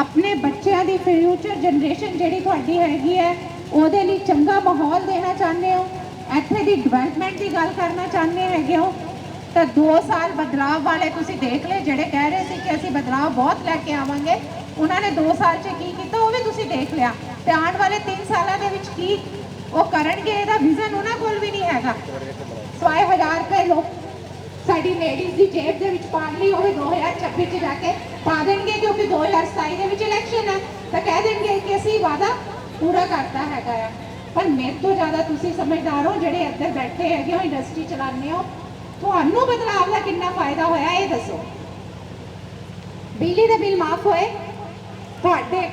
ਆਪਣੇ ਬੱਚਿਆਂ ਦੀ future generation ਜਿਹੜੀ ਤੁਹਾਡੀ ਹੈਗੀ ਹੈ, ਉਹਦੇ ਲਈ ਚੰਗਾ ਮਾਹੌਲ ਦੇਣਾ ਚਾਹੁੰਦੇ ਹੋ? ਇੱਥੇ ਦੀ ਡਿਵੈਲਪਮੈਂਟ ਦੀ ਗੱਲ ਕਰਨਾ ਚਾਹੁੰਦੇ ਹੈਗੇ ਹੋ? ਤਾਂ 2 ਸਾਲ ਬਦਲਾਅ ਵਾਲੇ ਤੁਸੀਂ ਦੇਖ ਲਏ, ਜਿਹੜੇ ਕਹਿ ਰਹੇ ਸੀ ਕਿ ਅਸੀਂ ਬਦਲਾਅ ਬਹੁਤ ਲੈ ਕੇ ਆਵਾਂਗੇ। ਉਹਨਾਂ ਨੇ 2 ਸਾਲ 'ਚ ਕੀ ਕੀਤਾ, ਉਹ ਵੀ ਤੁਸੀਂ ਦੇਖ ਲਿਆ। ਤੇ ਆਉਣ ਵਾਲੇ 3 ਸਾਲਾਂ ਦੇ ਵਿੱਚ ਕੀ ਉਹ ਕਰਨਗੇ, ਇਹਦਾ ਵਿਜ਼ਨ ਉਹਨਾਂ ਕੋਲ ਵੀ ਨਹੀਂ ਹੈਗਾ। ਸਵਾਏ ਹਜ਼ਾਰ ਰੁਪਏ ਲੋਕ ਸਾਡੀ ਲੇਡੀਜ਼ ਦੀ ਜੇਬ ਦੇ ਵਿੱਚ ਪਾਣ ਲਈ ਉਹ ਵੀ 2026 ਚ ਜਾ ਕੇ ਪਾ ਦੇਣਗੇ ਕਿਉਂਕਿ 2027 ਦੇ ਵਿੱਚ ਇਲੈਕਸ਼ਨ ਹੈ ਤਾਂ ਕਹਿ ਦੇਣਗੇ ਕਿ ਅਸੀਂ ਵਾਅਦਾ ਪੂਰਾ ਕਰਤਾ ਹੈਗਾ ਆ। ਪਰ ਮੇਰੇ ਤੋਂ ਜ਼ਿਆਦਾ ਤੁਸੀਂ ਸਮਝਦਾਰ ਹੋ, ਜਿਹੜੇ ਇੱਧਰ ਬੈਠੇ ਹੈਗੇ ਹੋ ਇੰਡਸਟਰੀ ਚਲਾਉਂਦੇ ਹੋ, ਤੁਹਾਨੂੰ ਬਦਲਾਵ ਦਾ ਕਿੰਨਾ ਫਾਇਦਾ ਹੋਇਆ ਇਹ ਦੱਸੋ। ਬਿਜਲੀ ਦੇ ਬਿੱਲ ਮਾਫ ਹੋਏ, ਤੁਹਾਡੇ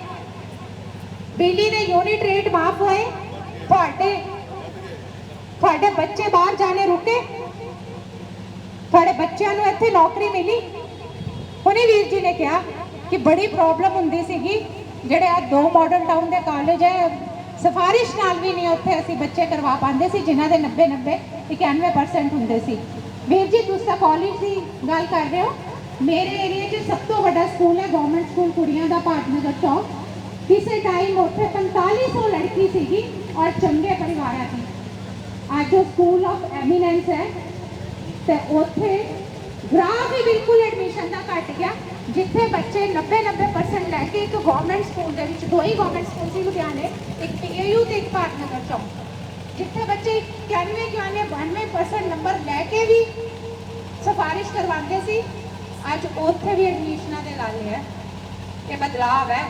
ਬਿਜਲੀ ਦੇ ਯੂਨਿਟ ਰੇਟ ਮਾਫ ਹੋਏ, ਤੁਹਾਡੇ ਤੁਹਾਡੇ ਬੱਚੇ ਬਾਹਰ ਜਾਣੇ ਰੁਕੇ, ਤੁਹਾਡੇ ਬੱਚਿਆਂ ਨੂੰ ਇੱਥੇ ਨੌਕਰੀ ਮਿਲੀ। ਹੁਣੇ ਵੀਰ ਜੀ ਨੇ ਕਿਹਾ ਕਿ ਬੜੀ ਪ੍ਰੋਬਲਮ ਹੁੰਦੀ ਸੀਗੀ ਜਿਹੜੇ ਆ ਦੋ ਮਾਡਰਨ ਟਾਊਨ ਦੇ ਕਾਲਜ ਹੈ ਸਿਫਾਰਿਸ਼ ਨਾਲ ਵੀ ਨਹੀਂ ਉੱਥੇ ਅਸੀਂ ਬੱਚੇ ਕਰਵਾ ਪਾਉਂਦੇ ਸੀ, ਜਿਨ੍ਹਾਂ ਦੇ 90 90 91% ਹੁੰਦੇ ਸੀ। ਵੀਰ ਜੀ, ਤੁਸੀਂ ਤਾਂ ਕਾਲਜ ਦੀ ਗੱਲ ਕਰ ਰਹੇ ਹੋ। ਮੇਰੇ ਏਰੀਆ 'ਚ ਸਭ ਤੋਂ ਵੱਡਾ ਸਕੂਲ ਹੈ ਗਵਰਨਮੈਂਟ ਸਕੂਲ ਕੁੜੀਆਂ ਦਾ ਭਾਟਨਗਰ ਚੌਕ। ਕਿਸੇ ਟਾਈਮ ਉੱਥੇ 4500 ਲੜਕੀ ਸੀਗੀ ਔਰ ਚੰਗੇ ਪਰਿਵਾਰਾਂ ਦੀ ਅੱਜ ਉਹ ਸਕੂਲ ਆਫ ਐਮੀਨੈਂਸ ਹੈ ਤੇ ਉੱਥੇ ਗ੍ਰਾਫ ਹੀ ਬਿਲਕੁਲ ਐਡਮਿਸ਼ਨ ਦਾ ਘਟ ਗਿਆ। ਜਿੱਥੇ ਬੱਚੇ 90 90% ਲੈ ਕੇ ਇੱਕ ਗਵਰਨਮੈਂਟ ਸਕੂਲ ਦੇ ਵਿੱਚ, ਦੋ ਹੀ ਗਵਰਨਮੈਂਟ ਸਕੂਲ ਸੀ ਲੁਧਿਆਣੇ, ਇੱਕ ਪੀਏਯੂ ਤੇ ਇੱਕ ਭਾਟਨਗਰ ਚੌਂਕ। ਜਿੱਥੇ ਬੱਚੇ 91 91 92% ਨੰਬਰ ਲੈ ਕੇ ਵੀ ਸਿਫਾਰਿਸ਼ ਕਰਵਾਉਂਦੇ ਸੀ, ਅੱਜ ਉੱਥੇ ਵੀ ਐਡਮਿਸ਼ਨਾਂ ਦੇ ਲਾਲੇ ਹੈ। ਇਹ ਬਦਲਾਵ ਹੈ।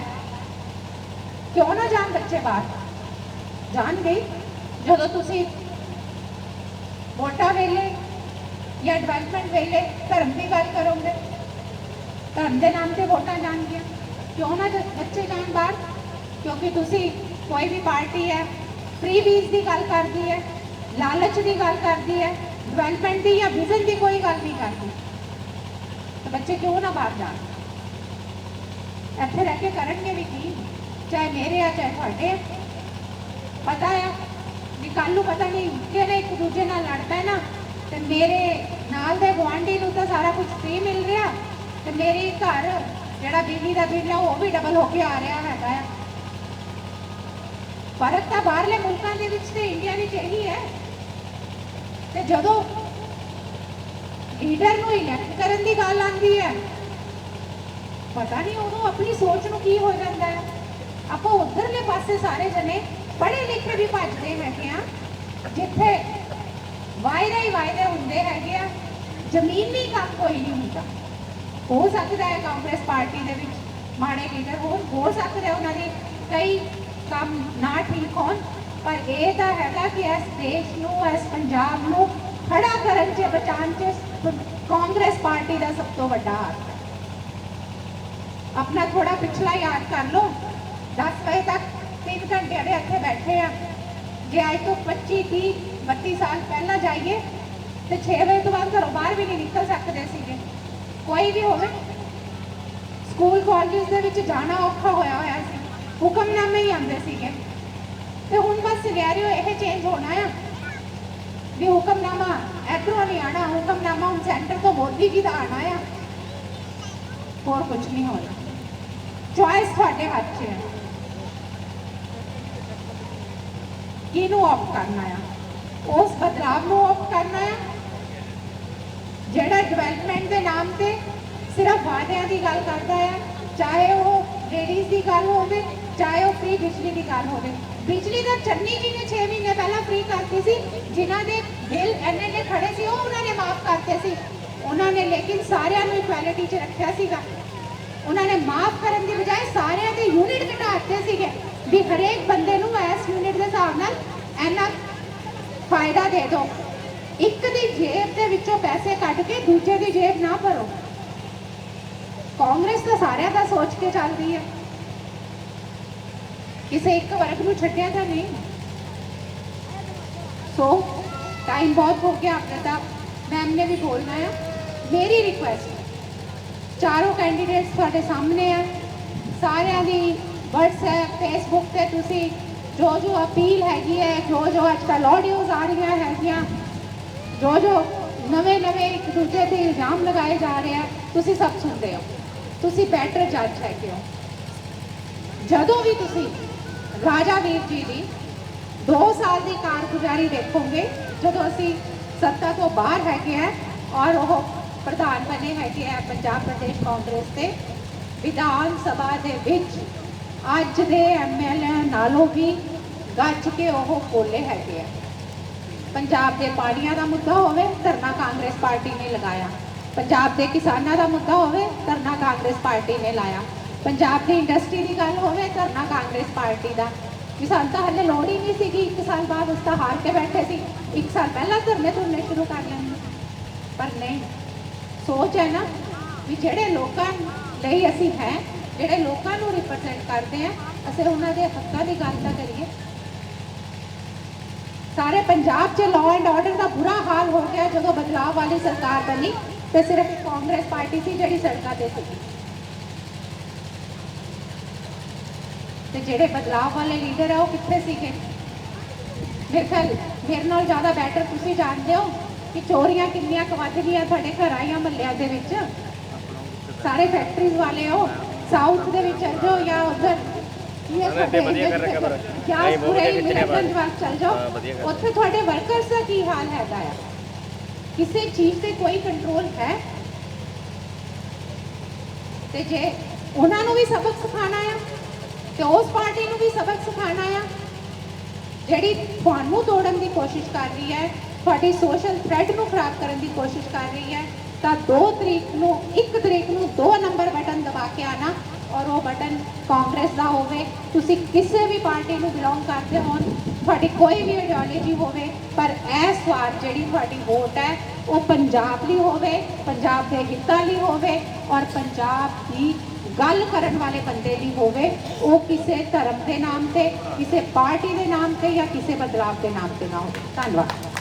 ਕਿਉਂ ਨਾ ਜਾਣ ਬੱਚੇ ਬਾਹਰ? ਜਾਣਗੇ ਹੀ। ਜਦੋਂ ਤੁਸੀਂ ਵੋਟਾਂ ਵੇਲੇ ਜਾਂ ਡਿਵੈਲਪਮੈਂਟ ਵੇਲੇ ਧਰਮ ਦੀ ਗੱਲ ਕਰੋਗੇ ਧਰਮ ਦੇ ਨਾਮ ਤੇ ਵੋਟਾਂ ਜਾਣਗੀਆਂ। ਕਿਉਂ ਨਾ ਬੱਚੇ ਜਾਣ ਬਾਹਰ? ਕਿਉਂਕਿ ਤੁਸੀਂ ਕੋਈ ਵੀ ਪਾਰਟੀ ਹੈ ਫ੍ਰੀ ਬੀਜ ਦੀ ਗੱਲ ਕਰਦੀ ਹੈ, ਲਾਲਚ ਦੀ ਗੱਲ ਕਰਦੀ ਹੈ ਡਿਵੈਲਪਮੈਂਟ ਦੀ ਜਾਂ ਵਿਜ਼ਨ ਦੀ ਕੋਈ ਗੱਲ ਨਹੀਂ ਕਰਦੀ। ਤਾਂ ਬੱਚੇ ਕਿਉਂ ਨਾ ਬਾਹਰ ਜਾਣ? ਇੱਥੇ ਰਹਿ ਕੇ ਕਰਨਗੇ ਵੀ ਕੀ? ਚਾਹੇ ਮੇਰੇ ਆ, ਚਾਹੇ ਤੁਹਾਡੇ ਆ। ਪਤਾ ਆ ਵੀ ਕੱਲ ਨੂੰ ਪਤਾ ਨਹੀਂ ਕਿਹਨੇ ਇੱਕ ਦੂਜੇ ਨਾਲ ਲੜ ਨਾ, ਤੇ ਮੇਰੇ ਨਾਲ ਦੇ ਗੁਆਂਢੀ ਨੂੰ ਤਾਂ ਸਾਰਾ ਕੁਝ ਫ੍ਰੀ ਮਿਲ ਰਿਹਾ। ਤੇ ਮੇਰੇ ਘਰ, ਜਿਹੜਾ ਬਿਜਲੀ ਦਾ ਬਿੱਲ ਆ, ਉਹ ਵੀ ਡਬਲ ਹੋ ਕੇ ਆ ਰਿਹਾ ਹੈਗਾ ਆ। ਫ਼ਰਕ ਤਾਂ ਬਾਹਰਲੇ ਮੁਲਕਾਂ ਦੇ ਵਿੱਚ ਤੇ ਇੰਡੀਆ ਵਿੱਚ ਇਹੀ ਹੈ। ਤੇ ਜਦੋਂ ਲੀਡਰ ਨੂੰ ਇਲੈਕਟ ਕਰਨ ਦੀ ਗੱਲ ਆਉਂਦੀ ਹੈ, ਪਤਾ ਨਹੀਂ ਉਹਨੂੰ ਆਪਣੀ ਸੋਚ ਨੂੰ ਕੀ ਹੋ ਜਾਂਦਾ ਹੈ। ਆਪਾਂ ਉਧਰਲੇ ਪਾਸੇ ਸਾਰੇ ਜਣੇ ਪੜ੍ਹੇ ਲਿਖੇ ਵੀ ਭੱਜਦੇ ਹੈਗੇ ਆ, ਜਿੱਥੇ ਵਾਅਦੇ ਹੀ ਵਾਅਦੇ ਹੁੰਦੇ ਹੈਗੇ ਆ। ਜ਼ਮੀਨੀ ਕੰਮ ਕੋਈ ਨਹੀਂ ਹੁੰਦਾ। ਹੋ ਸਕਦਾ ਹੈ ਕਾਂਗਰਸ ਪਾਰਟੀ ਦੇ ਵਿੱਚ ਮਾੜੇ ਲੀਡਰ ਹੋਣ, ਹੋ ਸਕਦਾ ਉਹਨਾਂ ਦੇ ਕਈ ਕੰਮ ਨਾ ਠੀਕ ਹੋਣ, ਪਰ ਇਹ ਤਾਂ ਹੈਗਾ ਕਿ ਇਸ ਦੇਸ਼ ਨੂੰ, ਇਸ ਪੰਜਾਬ ਨੂੰ ਖੜਾ ਕਰਨ 'ਚ, ਬਚਾਉਣ 'ਚ ਕਾਂਗਰਸ ਪਾਰਟੀ ਦਾ ਸਭ ਤੋਂ ਵੱਡਾ ਹੱਥ ਹੈ। ਆਪਣਾ ਥੋੜਾ ਪਿਛਲਾ ਯਾਦ ਕਰ ਲਓ। 10 ਵਜੇ ਤੱਕ 3 ਘੰਟੇ ਦੇ ਇੱਥੇ ਬੈਠੇ ਆ। ਜੇ ਅੱਜ ਤੋਂ 25 30 32 ਸਾਲ ਪਹਿਲਾਂ ਜਾਈਏ, ਤੇ 6 ਵਜੇ ਤੋਂ ਬਾਅਦ ਘਰੋਂ ਬਾਹਰ ਵੀ ਨਹੀਂ ਨਿਕਲ ਸਕਦੇ ਸੀਗੇ। ਕੋਈ ਵੀ ਹੋਵੇ ਸਕੂਲ ਕਾਲਜਸ ਦੇ ਵਿੱਚ ਜਾਣਾ ਔਖਾ ਹੋਇਆ ਹੋਇਆ ਸੀ। ਹੁਕਮਨਾਮੇ ਹੀ ਆਉਂਦੇ ਸੀਗੇ। ਤੇ ਹੁਣ ਬਸ ਸਿਨੈਰੀਓ ਇਹ ਚੇਂਜ ਹੋਣਾ ਆ। ਵੀ ਹੁਕਮਨਾਮਾ ਇੱਧਰੋਂ ਨਹੀਂ ਆਣਾ ਹੁਕਮਨਾਮਾ ਹੁਣ ਸੈਂਟਰ ਤੋਂ ਮੋਦੀ ਜੀ ਦਾ ਆਣਾ ਆ। ਹੋਰ ਕੁਝ ਨਹੀਂ ਹੋਣਾ ਚੁਆਇਸ ਤੁਹਾਡੇ ਹੱਥ 'ਚ ਹੈ ਕਿਹਨੂੰ ਆਪ ਕਰਨਾ ਆ? ਉਸ ਬਦਲਾਵ ਨੂੰ ਆਪ ਕਰਨਾ ਆ ਜਿਹੜਾ ਡਿਵੈਲਪਮੈਂਟ ਦੇ ਨਾਮ ਤੇ ਸਿਰਫ ਵਾਅਦਿਆਂ ਦੀ ਗੱਲ ਕਰਦਾ ਆ, ਚਾਹੇ ਉਹ ਲੇਡੀਜ਼ ਦੀ ਗੱਲ ਹੋਵੇ, ਚਾਹੇ ਉਹ ਫ੍ਰੀ ਬਿਜਲੀ ਦੀ ਗੱਲ ਹੋਵੇ। ਬਿਜਲੀ ਦਾ ਚੰਨੀ ਜੀ ਨੇ 6 ਮਹੀਨੇ ਪਹਿਲਾਂ ਫ੍ਰੀ ਕਰਤੀ ਸੀ, ਜਿਨ੍ਹਾਂ ਦੇ ਬਿੱਲ ਇੰਨੇ ਖੜੇ ਸੀ, ਉਹ ਉਹਨਾਂ ਨੇ ਮਾਫ ਕਰਤੇ ਸੀ। ਉਹਨਾਂ ਨੇ ਲੇਕਿਨ ਸਾਰਿਆਂ ਨੂੰ ਇਕੁਐਲਿਟੀ 'ਚ ਰੱਖਿਆ ਸੀਗਾ। ਉਹਨਾਂ ਨੇ ਮਾਫ ਕਰਨ ਦੀ ਬਜਾਏ ਸਾਰਿਆਂ ਦੇ ਯੂਨਿਟ ਘਟਾਤੇ ਸੀਗੇ ਵੀ ਹਰੇਕ ਬੰਦੇ ਨੂੰ ਇਸ ਯੂਨਿਟ ਦੇ ਹਿਸਾਬ ਨਾਲ ਇੰਨਾ ਫਾਇਦਾ ਦੇ ਦਿਓ। ਇੱਕ ਦੀ ਜੇਬ ਦੇ ਵਿੱਚੋਂ ਪੈਸੇ ਕੱਢ ਕੇ ਦੂਜੇ ਦੀ ਜੇਬ ਨਾ ਭਰੋ। ਕਾਂਗਰਸ ਤਾਂ ਸਾਰਿਆਂ ਦਾ ਸੋਚ ਕੇ ਚੱਲਦੀ ਹੈ। ਕਿਸੇ ਇੱਕ ਵਰਗ ਨੂੰ ਛੱਡਿਆ ਤਾਂ ਨਹੀਂ। ਸੋ ਟਾਈਮ ਬਹੁਤ ਹੋ ਗਿਆ ਆਪਣੇ ਤਾਂ। ਮੈਮ ਨੇ ਵੀ ਬੋਲਣਾ ਹੈ। ਮੇਰੀ ਰਿਕੁਐਸਟ ਚਾਰੋਂ ਕੈਂਡੀਡੇਟਸ ਤੁਹਾਡੇ ਸਾਹਮਣੇ ਆ ਸਾਰਿਆਂ ਦੀ WhatsApp, Facebook ਤੇ ਤੁਸੀਂ ਜੋ ਜੋ ਅਪੀਲ ਹੈਗੀ ਹੈ, ਜੋ ਜੋ ਅੱਜ ਕੱਲ੍ਹ ਆਡੀਓਜ਼ ਆ ਰਹੀਆਂ ਹੈਗੀਆਂ ਜੋ ਜੋ ਨਵੇਂ ਨਵੇਂ ਇੱਕ ਦੂਜੇ ਤੇ ਇਲਜ਼ਾਮ ਲਗਾਏ ਜਾ ਰਹੇ ਆ, ਤੁਸੀਂ ਸਭ ਸੁਣਦੇ ਹੋ। ਤੁਸੀਂ ਬੈਟਰ ਜੱਜ ਹੈਗੇ ਹੋ। ਜਦੋਂ ਵੀ ਤੁਸੀਂ ਰਾਜਾ ਵੀਰ ਜੀ ਦੀ 2 ਸਾਲ ਦੀ ਕਾਰਗੁਜ਼ਾਰੀ ਦੇਖੋਗੇ, ਜਦੋਂ ਅਸੀਂ ਸੱਤਾ ਤੋਂ ਬਾਹਰ ਹੈਗੇ ਆ ਔਰ ਉਹ ਪ੍ਰਧਾਨ ਬਣੇ ਹੈਗੇ ਆ ਪੰਜਾਬ ਪ੍ਰਦੇਸ਼ ਕਾਂਗਰਸ ਦੇ, ਵਿਧਾਨ ਸਭਾ ਦੇ ਵਿੱਚ ਅੱਜ ਦੇ ਐਮਐਲਏ ਨਾਲੋਂ ਵੀ ਗੱਜ ਕੇ ਉਹ ਬੋਲੇ ਹੈਗੇ ਆ। ਪੰਜਾਬ ਦੇ ਪਾਣੀਆਂ ਦਾ ਮੁੱਦਾ ਹੋਵੇ, ਧਰਨਾ ਕਾਂਗਰਸ ਪਾਰਟੀ ਨੇ ਲਗਾਇਆ। ਪੰਜਾਬ ਦੇ ਕਿਸਾਨਾਂ ਦਾ ਮੁੱਦਾ ਹੋਵੇ, ਧਰਨਾ ਕਾਂਗਰਸ ਪਾਰਟੀ ਨੇ ਲਾਇਆ। ਪੰਜਾਬ ਦੀ ਇੰਡਸਟਰੀ ਦੀ ਗੱਲ ਹੋਵੇ, ਧਰਨਾ ਕਾਂਗਰਸ ਪਾਰਟੀ ਦਾ। ਵੀ ਸਾਨੂੰ ਤਾਂ ਹਲੇ ਲੋੜ ਹੀ ਨਹੀਂ ਸੀਗੀ, ਇੱਕ ਸਾਲ ਬਾਅਦ ਉਸ ਤਾਂ ਹਾਰ ਕੇ ਬੈਠੇ ਸੀ। ਇੱਕ ਸਾਲ ਪਹਿਲਾਂ ਧਰਨੇ ਧੁਰਨੇ ਸ਼ੁਰੂ ਕਰ ਲੈਂਦੇ। ਪਰ ਨਹੀਂ, ਸੋਚ ਹੈ ਨਾ ਵੀ ਜਿਹੜੇ ਲੋਕਾਂ ਲਈ ਅਸੀਂ ਹੈ, ਜਿਹੜੇ ਲੋਕਾਂ ਨੂੰ ਰਿਪਰੈਜ਼ੈਂਟ ਕਰਦੇ ਆ, ਅਸੀਂ ਉਹਨਾਂ ਦੇ ਹੱਕਾਂ ਦੀ ਗੱਲ ਤਾਂ ਕਰੀਏ। ਪੰਜਾਬ 'ਚ ਲਾਅ ਐਂਡ ਆਰਡਰ ਦਾ ਬੁਰਾ ਹਾਲ ਹੋ ਗਿਆ ਜਦੋਂ ਬਦਲਾਅ ਵਾਲੀ ਸਰਕਾਰ ਬਣੀ ਤੇ ਸਿਰਫ ਕਾਂਗਰਸ ਪਾਰਟੀ ਸੀ ਜਿਹੜੀ ਸੜਕਾਂ ਤੇ ਸੀ। ਤੇ ਜਿਹੜੇ ਬਦਲਾਅ ਵਾਲੇ ਲੀਡਰ ਆ ਉਹ ਕਿੱਥੇ ਸੀਗੇ? ਮੇਰੇ ਖਿਆਲ, ਮੇਰੇ ਨਾਲ ਜ਼ਿਆਦਾ ਬੈਟਰ ਤੁਸੀਂ ਜਾਣਦੇ ਹੋ ਕਿ ਚੋਰੀਆਂ ਕਿੰਨੀਆਂ ਕੁ ਵੱਧ ਗਈਆਂ ਤੁਹਾਡੇ ਘਰਾਂ ਜਾਂ ਮਹੱਲਿਆਂ ਦੇ ਵਿੱਚ। ਸਾਰੇ ਫੈਕਟਰੀਜ਼ ਵਾਲੇ ਹੋ ਸਾਊਥ ਦੇ ਵਿੱਚ ਚੱਲ ਜਾਓ ਜਾਂ ਉਧਰ ਇੱਥੇ ਵਧੀਆ ਕਰ ਰੱਖਿਆ ਪਰ। ਜਾਂ ਨਹੀਂ, ਬਹੁਤ ਪੂਰੇ ਵਧੀਆ ਖਿੱਚ ਰਿਹਾ ਮਿਲਗੰਜ ਵੱਲ ਚੱਲ ਹਾਂ, ਜਾਓ ਵਧੀਆ ਕਰ ਉੱਥੇ ਤੁਹਾਡੇ ਵਰਕਰਸ ਦਾ ਕੀ ਹਾਲ ਹੈਗਾ ਆ ਕਿਸੇ ਚੀਜ਼ ਤੇ ਕੋਈ ਕੰਟਰੋਲ ਹੈ? ਤੇ ਜੇ ਉਹਨਾਂ ਨੂੰ ਵੀ ਸਬਕ ਸਿਖਾਣਾ ਆ ਤੇ ਉਸ ਪਾਰਟੀ ਨੂੰ ਵੀ ਸਬਕ ਸਿਖਾਣਾ ਆ ਜਿਹੜੀ ਤੁਹਾਨੂੰ ਤੋੜਨ ਦੀ ਕੋਸ਼ਿਸ਼ ਕਰ ਰਹੀ ਹੈ ਤੁਹਾਡੀ ਸੋਸ਼ਲ ਥ੍ਰੈਡ ਨੂੰ ਖਰਾਬ ਕਰਨ ਦੀ ਕੋਸ਼ਿਸ਼ ਕਰ ਰਹੀ ਹੈ ਤਾਂ 2 ਤਰੀਕ ਨੂੰ 1 ਤਰੀਕ ਨੂੰ 2 ਨੰਬਰ ਬਟਨ ਦਬਾ ਕੇ ਆਣਾ ਔਰ ਉਹ ਬਟਨ ਕਾਂਗਰਸ ਦਾ ਹੋਵੇ, ਤੁਸੀਂ ਕਿਸੇ ਵੀ ਪਾਰਟੀ ਨੂੰ ਬਿਲੋਂਗ ਕਰਦੇ ਹੋ ਤੁਹਾਡੀ ਕੋਈ ਵੀ ਆਈਡੀਓਲੋਜੀ ਹੋਵੇ, ਪਰ ਇਸ ਵਾਰ ਜਿਹੜੀ ਤੁਹਾਡੀ ਵੋਟ ਹੈ, ਉਹ ਪੰਜਾਬ ਲਈ ਹੋਵੇ, ਪੰਜਾਬ ਦੇ ਹਿੱਤਾਂ ਲਈ ਹੋਵੇ, ਔਰ ਪੰਜਾਬ ਦੀ ਗੱਲ ਕਰਨ ਵਾਲੇ ਬੰਦੇ ਲਈ ਹੋਵੇ, ਉਹ ਕਿਸੇ ਧਰਮ ਦੇ ਨਾਮ ਤੇ, ਕਿਸੇ ਪਾਰਟੀ ਦੇ ਨਾਮ ਤੇ ਜਾਂ ਕਿਸੇ ਬਦਲਾਵ ਦੇ ਨਾਮ ਤੇ ਨਾ ਹੋਵੇ। ਧੰਨਵਾਦ।